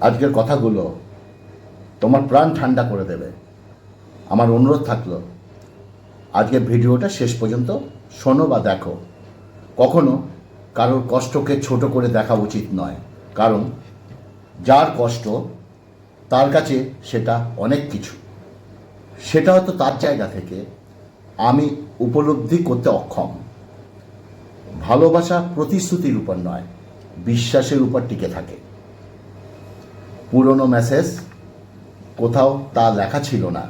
আজকের কথাগুলো তোমার প্রাণ ঠান্ডা করে দেবে। আমার অনুরোধ থাকল, আজকের ভিডিওটা শেষ পর্যন্ত শোনো বা দেখো। কখনো কারোর কষ্টকে ছোট করে দেখা উচিত নয়, কারণ যার কষ্ট, তার কাছে সেটা অনেক কিছু। সেটা হয়তো তার জায়গা থেকে আমি উপলব্ধি করতে অক্ষম। ভালোবাসা প্রতিশ্রুতির উপর নয়, বিশ্বাসের উপর টিকে থাকে। পুরনো মেসেজ কোথাও তা লেখা ছিল না।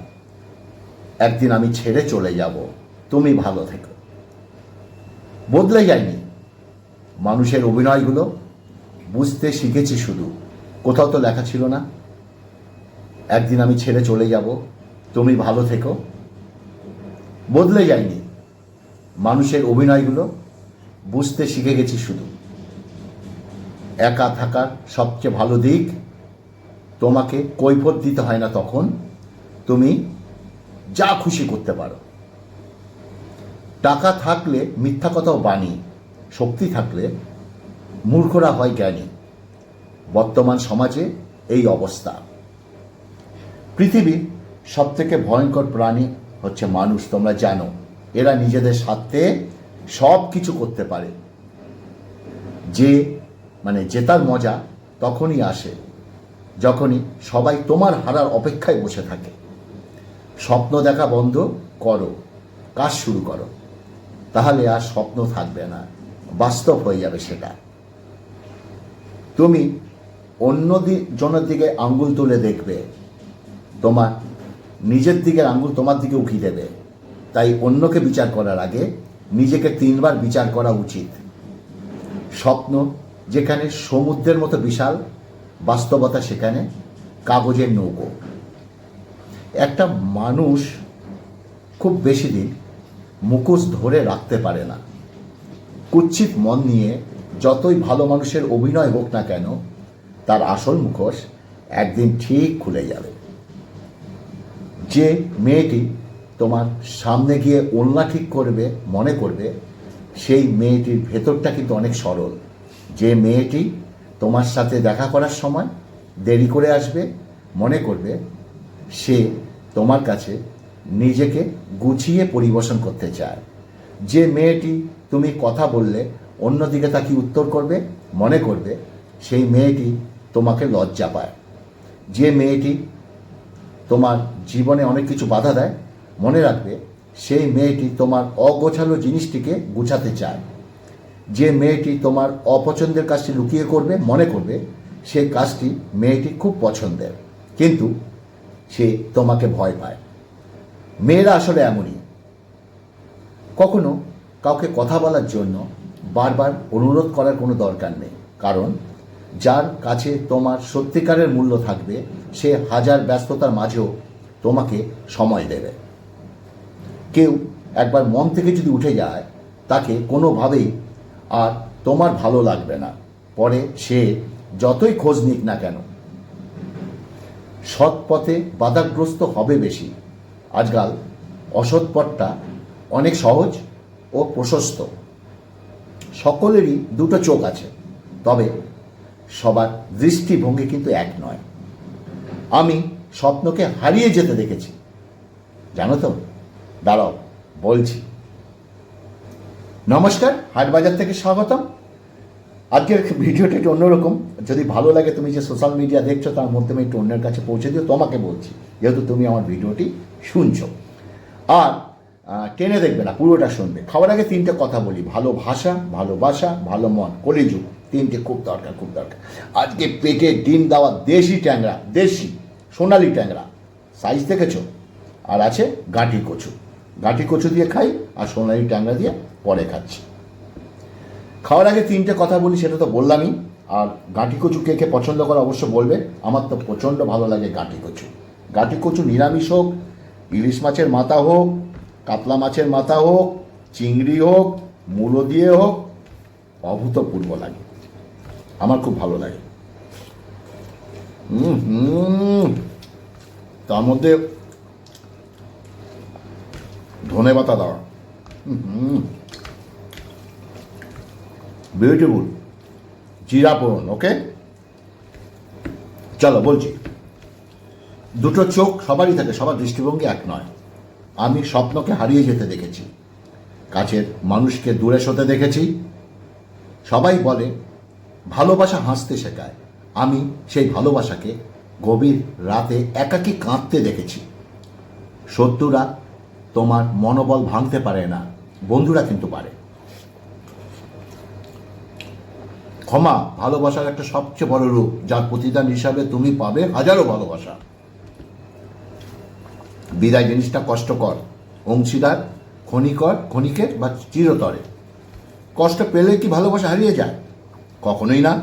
একদিন আমি ছেড়ে চলে যাব। তুমি ভালো থেকো। বদলে যায়নি। মানুষের অভিনয়গুলো বুঝতে শিখেছি শুধু। কোথাও তো লেখা ছিল না। একদিন আমি ছেড়ে চলে যাব। তুমি ভালো থেকো। বদলে যায়নি। মানুষের অভিনয়গুলো বুঝতে শিখে গেছি শুধু। একা থাকার সবচেয়ে ভালো দিক তোমাকে কৈফত দিতে হয় না তখন তুমি যা খুশি করতে পারো। টাকা থাকলে, মিথ্যা কথাও বাণী, শক্তি থাকলে মূর্খরা হয় জ্ঞানী। বর্তমান সমাজে এই অবস্থা। পৃথিবীর সবথেকে ভয়ঙ্কর প্রাণী হচ্ছে মানুষ, তোমরা জানো। এরা নিজেদের স্বার্থে সব কিছু করতে পারে। যে মানে জেতার মজা তখনই আসে। যখনই সবাই তোমার হারার অপেক্ষায় বসে থাকে। স্বপ্ন দেখা বন্ধ করো, কাজ শুরু করো। তাহলে আর স্বপ্ন থাকবে না, বাস্তব হয়ে যাবে সেটা। তুমি অন্য জনের দিকে আঙ্গুল তুলে দেখবে, তোমার নিজের দিকের আঙ্গুল তোমার দিকে উঠিয়ে দেবে। তাই অন্যকে বিচার করার আগে নিজেকে তিনবার বিচার করা উচিত। স্বপ্ন যেখানে সমুদ্রের মতো বিশাল বাস্তবতা সেখানে কাগজের নৌকো। একটা মানুষ খুব বেশি দিন মুখোশ ধরে রাখতে পারে না। কুচ্ছিত মন নিয়ে যতই ভালো মানুষের অভিনয় হোক না কেন, তার আসল মুখোশ একদিন ঠিক খুলে যাবে। যে মেয়েটি তোমার সামনে গিয়ে ওলনা ঠিক করবে, মনে করবে, সেই মেয়েটির ভেতরটা কিন্তু অনেক সরল। যে মেয়েটি তোমার সাথে দেখা করার সময় দেরি করে আসবে, মনে করবে সে তোমার কাছে নিজেকে গুছিয়ে পরিবেশন করতে চায়। যে মেয়েটি তুমি কথা বললে, অন্যদিকে তাকে উত্তর করবে, মনে করবে সেই মেয়েটি তোমাকে লজ্জা পায়। যে মেয়েটি তোমার জীবনে অনেক কিছু বাধা দেয়, মনে রাখবে সেই মেয়েটি তোমার অগোছালো জিনিসটিকে গুছাতে চায়। যে মেয়েটি তোমার অপছন্দের কাজটি লুকিয়ে করবে, মনে করবে, সে কাজটি মেয়েটি খুব পছন্দের। কিন্তু সে তোমাকে ভয় পায়। মেয়েরা আসলে এমনই। কখনো কাউকে কথা বলার জন্য বারবার অনুরোধ করার কোনো দরকার নেই। কারণ যার কাছে তোমার সত্যিকারের মূল্য থাকবে, সে হাজার ব্যস্ততার মাঝেও তোমাকে সময় দেবে। কেউ একবার মন থেকে যদি উঠে যায়, তাকে কোনোভাবেই আর তোমার ভালো লাগবে না। পরে সে যতই খোঁজ নিক না কেন, সৎ পথে বাধাগ্রস্ত হবে বেশি। আজকাল অসৎ পথটা অনেক সহজ ও প্রশস্ত। সকলেরই দুটো চোখ আছে, তবে সবার দৃষ্টিভঙ্গি কিন্তু এক নয়। আমি স্বপ্নকে হারিয়ে যেতে দেখেছি। জানো তো? দাঁড়াও, বলছি। নমস্কার, হাটবাজার থেকে স্বাগতম। আজকের ভিডিওটা একটু অন্যরকম। যদি ভালো লাগে তুমি যে সোশ্যাল মিডিয়া দেখছ, তার মাধ্যমে একটু অন্যের কাছে পৌঁছে দিও, তোমাকে বলছি, যেহেতু তুমি আমার ভিডিওটি শুনছো। আর টেনে দেখবে না, পুরোটা শুনবে। খাওয়ার আগে তিনটে কথা বলি, ভালো ভাষা ভালোবাসা ভালো মন, কলিযুগ, তিনটে খুব দরকার খুব দরকার। আজকে পেটে ডিম দেওয়া দেশি ট্যাংরা, দেশি, সোনালি ট্যাংরা সাইজ দেখেছ? আর আছে গাঁটি কচু। গাঁটি কচু দিয়ে খাই আর সোনালি ট্যাংরা দিয়ে পরে খাচ্ছি। খাওয়ার আগে তিনটে কথা বলি, সেটা তো বললামই। আর গাঁটি কচু কে কে পছন্দ করে অবশ্য বলবে। আমার তো প্রচণ্ড ভালো লাগে গাঁটি কচু। গাঁটি কচু নিরামিষ হোক, ইলিশ মাছের মাথা হোক, কাতলা মাছের মাথা হোক, চিংড়ি হোক, মূলো দিয়ে হোক, অভূতপূর্ব লাগে। আমার খুব ভালো লাগে। হুম হুম। তার মধ্যে ধনে পাতা হুম বিউটিফুল পড়ুন ওকে চলো, বলছি। দুটো চোখ সবারই থাকে, সবার দৃষ্টিভঙ্গি এক নয়। আমি স্বপ্নকে হারিয়ে যেতে দেখেছি। কাছের মানুষকে দূরে সতে দেখেছি। সবাই বলে, ভালোবাসা হাসতে শেখায়। আমি সেই ভালোবাসাকে গভীর রাতে একাকী কাঁদতে দেখেছি। শত্রুরা তোমার মনোবল ভাঙতে পারে না। বন্ধুরা কিন্তু পারে। ক্ষমা ভালোবাসার একটা সবচেয়ে বড় রূপ, যার প্রতিদান হিসাবে তুমি পাবে হাজারো ভালোবাসা। বিদায় জিনিসটা কষ্টকর, অংশীদার, ক্ষণিকর, ক্ষণিকের বা চিরতরে। কষ্ট পেলে কি ভালোবাসা হারিয়ে যায়? কখনোই না।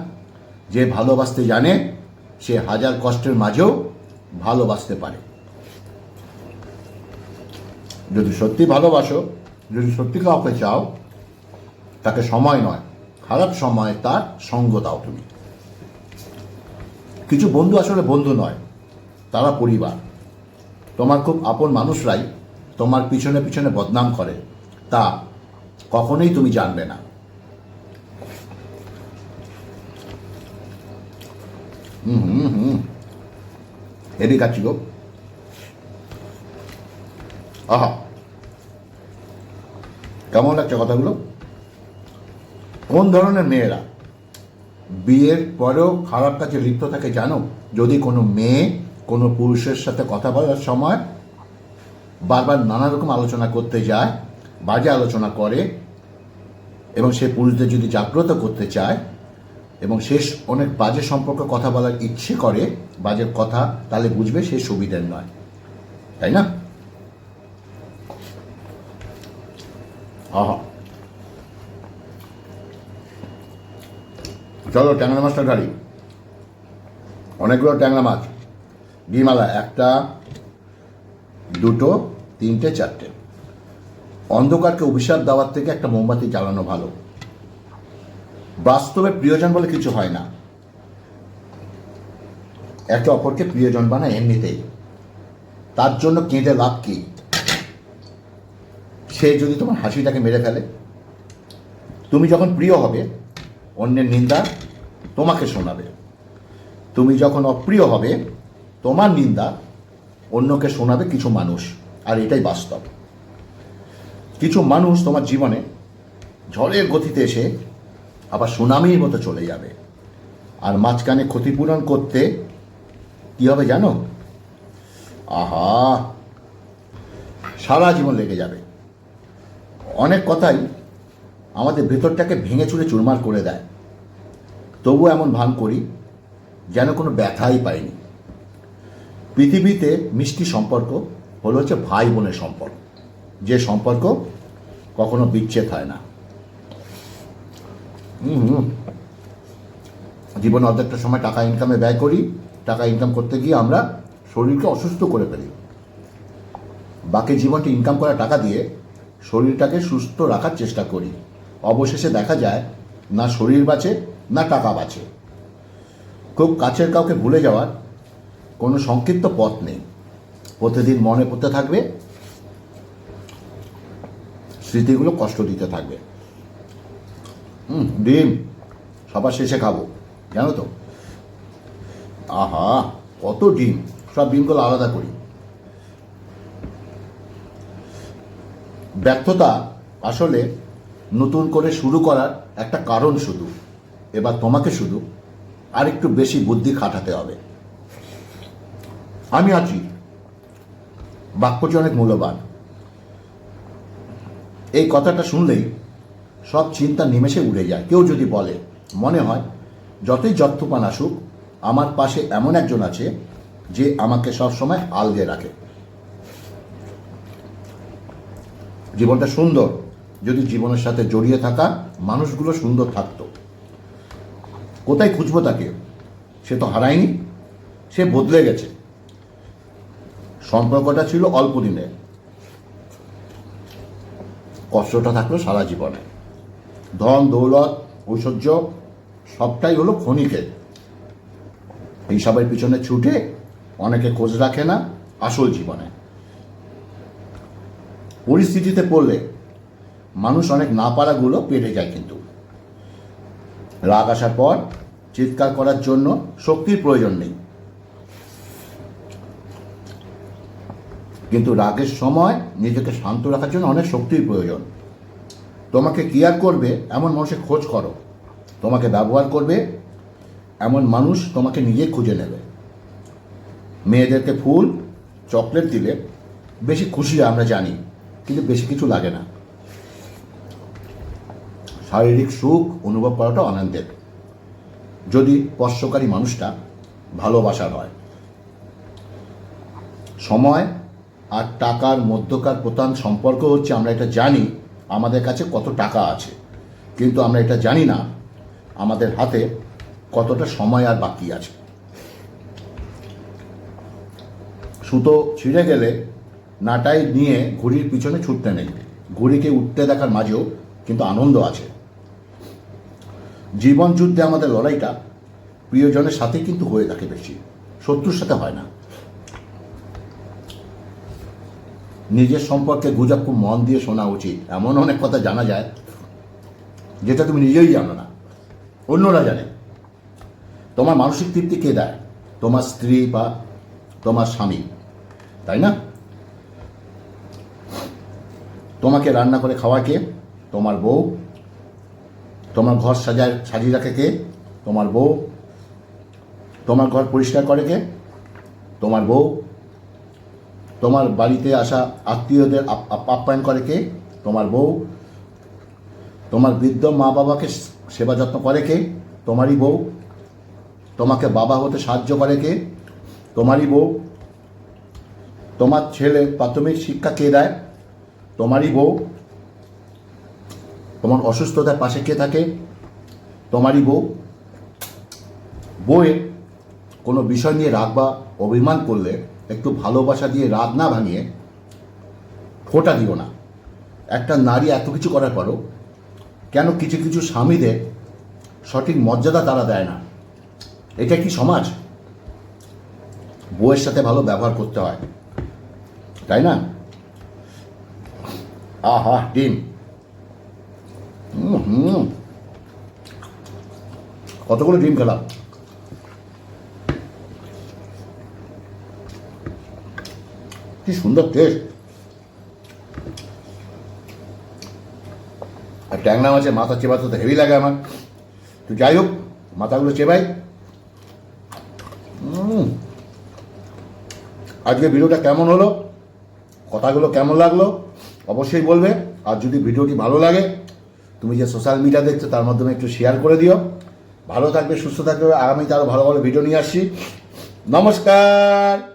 যে ভালোবাসতে জানে, সে হাজার কষ্টের মাঝেও ভালোবাসতে পারে। যদি সত্যি ভালোবাসো, যদি সত্যি কাউকে চাও, তাকে সময় নয়, খারাপ সময় তার সঙ্গ দাও তুমি। কিছু বন্ধু আসলে বন্ধু নয়, তারা পরিবার। তোমার খুব আপন মানুষরাই তোমার পিছনে পিছনে বদনাম করে, তা কখনোই তুমি জানবে না। হুম হুম। হুম কাচ্ছি গো। আহা। কেমন লাগছে কথাগুলো? কোন ধরনের মেয়েরা? বিয়ের পরেও খারাপ কাজে লিপ্ত থাকে জানো? যদি কোনো মেয়ে কোনো পুরুষের সাথে কথা বলার সময় বারবার নানা রকম আলোচনা করতে যায়, বাজে আলোচনা করে, এবং সে পুরুষদের যদি জাগ্রত করতে চায়, এবং শেষ অনেক বাজে সম্পর্কে কথা বলার ইচ্ছে করে, বাজে কথা তাহলে বুঝবে সে সুবিধের নয়। তাই না? আহা। চলো ট্যাংরা মাছটা গাড়ি অনেকগুলো ট্যাংরা মাছ। বিমালা একটা, দুটো, তিনটে, চারটে। অন্ধকারকে অভিশাপ দেওয়ার থেকে একটা মোমবাতি জ্বালানো ভালো। বাস্তবে প্রিয়জন বলে কিছু হয় না। একে অপরকে প্রিয়জন বানায় এমনিতেই। তার জন্য কেঁদে লাভ কি? সে যদি তোমার হাসিটাকে মেরে ফেলে, তুমি যখন প্রিয় হবে, অন্যের নিন্দা তোমাকে শোনাবে। তুমি যখন অপ্রিয় হবে, তোমার নিন্দা অন্যকে শোনাবে কিছু মানুষ, আর এটাই বাস্তব। কিছু মানুষ তোমার জীবনে ঝড়ের গতিতে এসে আবার সুনামির মতো চলে যাবে। আর মাঝখানে ক্ষতিপূরণ করতে কি হবে জানো? আহা! সারা জীবন লেগে যাবে। অনেক কথাই আমাদের ভেতরটাকে ভেঙে চুরে চুরমার করে দেয়। তবু এমন ভান করি যেন কোনো ব্যথাই পাইনি। পৃথিবীতে মিষ্টি সম্পর্ক হলো হচ্ছে ভাই বোনের সম্পর্ক। যে সম্পর্ক কখনো বিচ্ছেদ হয় না। জীবনে অর্ধেকটা সময় টাকা ইনকামে ব্যয় করি। টাকা ইনকাম করতে গিয়ে আমরা শরীরকে অসুস্থ করে ফেলি। বাকি জীবনটি ইনকাম করা টাকা দিয়ে শরীরটাকে সুস্থ রাখার চেষ্টা করি। অবশেষে দেখা যায়, না শরীর বাঁচে, না টাকা বাঁচে। খুব কাছের কাউকে ভুলে যাওয়ার কোনো সংক্ষিপ্ত পথ নেই। প্রতিদিন মনে পড়তে থাকবে, স্মৃতিগুলো কষ্ট দিতে থাকবে। হুম, ডিম, সবার শেষে খাব, জানো তো? আহা, কত ডিম, সব ডিমগুলো আলাদা করি। ব্যর্থতা আসলে নতুন করে শুরু করার একটা কারণ শুধু। এবার তোমাকে শুধু আর একটু বেশি বুদ্ধি খাটাতে হবে। আমি আছি। বাক্যটি অনেক মূল্যবান। এই কথাটা শুনলেই সব চিন্তা নিমেষে উড়ে যায়। কেউ যদি বলে, মনে হয় যতই যত্নপান আসুক, আমার পাশে এমন একজন আছে যে আমাকে সবসময় আলগে রাখে। জীবনটা সুন্দর। যদি জীবনের সাথে জড়িয়ে থাকা মানুষগুলো সুন্দর থাকতো। কোথায় খুঁজবো তাকে? সে তো হারায়নি, সে বদলে গেছে। সম্পর্কটা ছিল অল্প দিনে কষ্টটা থাকল সারা জীবনে। ধন, দৌলত, ঐশ্বর্য, সবটাই হলো ক্ষণিকের। এইসবের পিছনে ছুটে অনেকে খোঁজ রাখে না আসল জীবনে। পরিস্থিতিতে পড়লে মানুষ অনেক না পারাগুলো পেরে যায় কিন্তু। রাগ আসার পর, চিৎকার করার জন্য শক্তির প্রয়োজন নেই। কিন্তু রাগের সময় নিজেকে শান্ত রাখার জন্য অনেক শক্তির প্রয়োজন। তোমাকে কেয়ার করবে, এমন মানুষের খোঁজ করো। তোমাকে ব্যবহার করবে, এমন মানুষ তোমাকে নিজে খুঁজে নেবে। মেয়েদেরকে ফুল, চকলেট দিলে বেশি খুশি আমরা জানি। কিন্তু বেশি কিছু লাগে না। শারীরিক সুখ অনুভব করাটা আনন্দের যদি স্পর্শকারী মানুষটা ভালোবাসার হয় সময় আর টাকার মধ্যকার প্রধান সম্পর্ক হচ্ছে আমরা এটা জানি, আমাদের কাছে কত টাকা আছে। কিন্তু আমরা এটা জানি না, আমাদের হাতে কতটা সময় আর বাকি আছে। সুতো ছিঁড়ে গেলে নাটাই নিয়ে ঘুড়ির পিছনে ছুটতে নেই। ঘুড়িকে উঠতে দেখার মাঝেও কিন্তু আনন্দ আছে। জীবন যুদ্ধে আমাদের লড়াইটা প্রিয়জনের সাথে কিন্তু হয়ে থাকে বেশি, শত্রুর সাথে হয় না। নিজের সম্পর্কে গুজব খুব মন দিয়ে শোনা উচিত, এমন অনেক কথা জানা যায় যেটা তুমি নিজেই জানো না, অন্যরা জানে। তোমার মানসিক তৃপ্তি কে দেয়? তোমার স্ত্রী বা তোমার স্বামী, তাই না? তোমাকে রান্না করে খাওয়া কে? তোমার বউ। তোমার ঘর সাজায়, সাজিয়ে রাখে কে? তোমার বউ। তোমার ঘর পরিষ্কার করে কে? তোমার বউ। তোমার বাড়িতে আসা আত্মীয়দের আপ- আপ- আপ্যায়ন করে কে? তোমার বউ। তোমার বৃদ্ধ মা বাবাকে সেবা যত্ন করে কে? তোমারই বউ। তোমাকে বাবা হতে সাহায্য করে কে? তোমারই বউ। তোমার ছেলে প্রাথমিক শিক্ষা কে দেয়? তোমারই বউ, তোমার অসুস্থতার পাশে কে থাকে, তোমারই বউ। বউয়ের কোনো বিষয় নিয়ে রাগ বা অভিমান করলে, একটু ভালোবাসা দিয়ে রাগ না ভাঙিয়ে ফোটা দিও না। একটা নারী এত কিছু করার পরও কেন কিছু কিছু স্বামীদের সঠিক মর্যাদা তারা দেয় না? এটা কি সমাজ? বউয়ের সাথে ভালো ব্যবহার করতে হয়, তাই না? আহা ডিম হুম কতগুলো ডিম খেলাম? কি সুন্দর টেস্ট আর ট্যাংরা মাছের মাথা চেবাতে তো হেভি লাগে আমার। তো যাই হোক, মাথাগুলো চেবাই। আজকে ভিডিওটা কেমন হলো? কথাগুলো কেমন লাগল? অবশ্যই বলবে। আর যদি ভিডিওটি ভালো লাগে, তুমি যে সোশ্যাল মিডিয়া দেখছ, তার মাধ্যমে একটু শেয়ার করে দিও। ভালো থাকবে, সুস্থ থাকবে, আগামীতে আরও ভালো ভালো ভিডিও নিয়ে আসছি। নমস্কার!